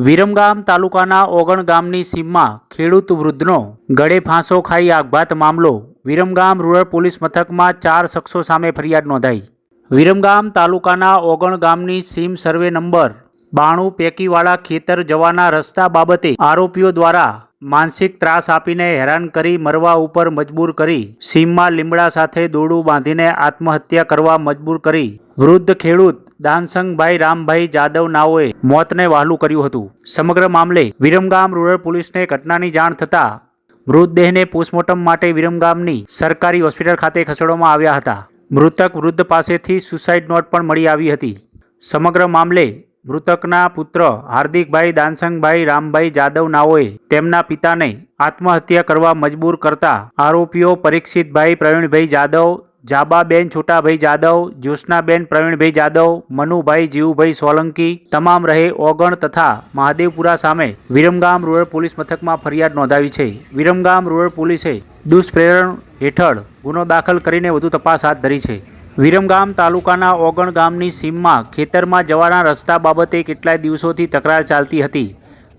વિરમગામ તાલુકાના ઓગણ ગામની સીમમાં ખેડૂત વૃદ્ધનો ગળે ફાંસો ખાઈ આપઘાત મામલો. વિરમગામ રૂરલ પોલીસ મથકમાં ચાર શખ્સો સામે ફરિયાદ નોંધાઈ. વિરમગામ તાલુકાના ઓગણ ગામની સીમ સર્વે નંબર બાણું પેકીવાળા ખેતર જવાના રસ્તા બાબતે આરોપીઓ દ્વારા માનસિક ત્રાસ આપીને હેરાન કરી મરવા ઉપર મજબૂર કરી સીમમાં લીમડા સાથે દોરડું બાંધીને આત્મહત્યા કરવા મજબૂર કરી વૃદ્ધ ખેડૂત દાનસંગભાઈ રામભાઈ જાદવ નાઓએ મોતને વહાલું કર્યું હતું. સમગ્ર મામલે વિરમગામ રૂરલ પોલીસને ઘટનાની જાણ થતાં મૃતદેહને પોસ્ટમોર્ટમ માટે વિરમગામની સરકારી હોસ્પિટલ ખાતે ખસેડવામાં આવ્યા હતા. મૃતક વૃદ્ધ પાસેથી સુસાઇડ નોટ પણ મળી આવી હતી. સમગ્ર મામલે મૃતકના પુત્ર હાર્દિકભાઈ દાનસંગભાઈ રામભાઈ જાદવ નાઓએ તેમના પિતાને આત્મહત્યા કરવા મજબૂર કરતા આરોપીઓ પરીક્ષિતભાઈ પ્રવીણભાઈ જાદવ જાબાબેન છોટાભાઈ જાદવ, જ્યોત્સનાબેન પ્રવીણભાઈ જાદવ, મનુભાઈ જીવુભાઈ સોલંકી તમામ રહે ઓગણ તથા મહાદેવપુરા સામે વિરમગામ રૂરલ પોલીસ મથકમાં ફરિયાદ નોંધાવી છે. વિરમગામ રૂરલ પોલીસે દુષ્પ્રેરણ હેઠળ ગુનો દાખલ કરીને વધુ તપાસ હાથ ધરી છે. વિરમગામ તાલુકાના ઓગણ ગામની સીમમાં ખેતરમાં જવાના રસ્તા બાબતે કેટલાય દિવસોથી તકરાર ચાલતી હતી.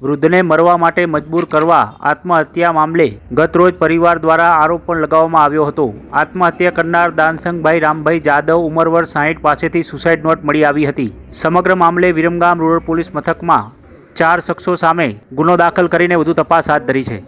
વૃદ્ધને મરવા માટે મજબૂર કરવા આત્મહત્યા મામલે ગતરોજ પરિવાર દ્વારા આરોપ પણ લગાવવામાં આવ્યો હતો આત્મહત્યા કરનાર દાનસંગભાઈ રામભાઈ જાદવ ઉમરવર સાહીઠ પાસેથી સુસાઇડ નોટ મળી આવી હતી સમગ્ર મામલે વિરમગામ રૂરલ પોલીસ મથકમાં ચાર શખ્સો સામે ગુનો દાખલ કરીને વધુ તપાસ હાથ ધરી છે.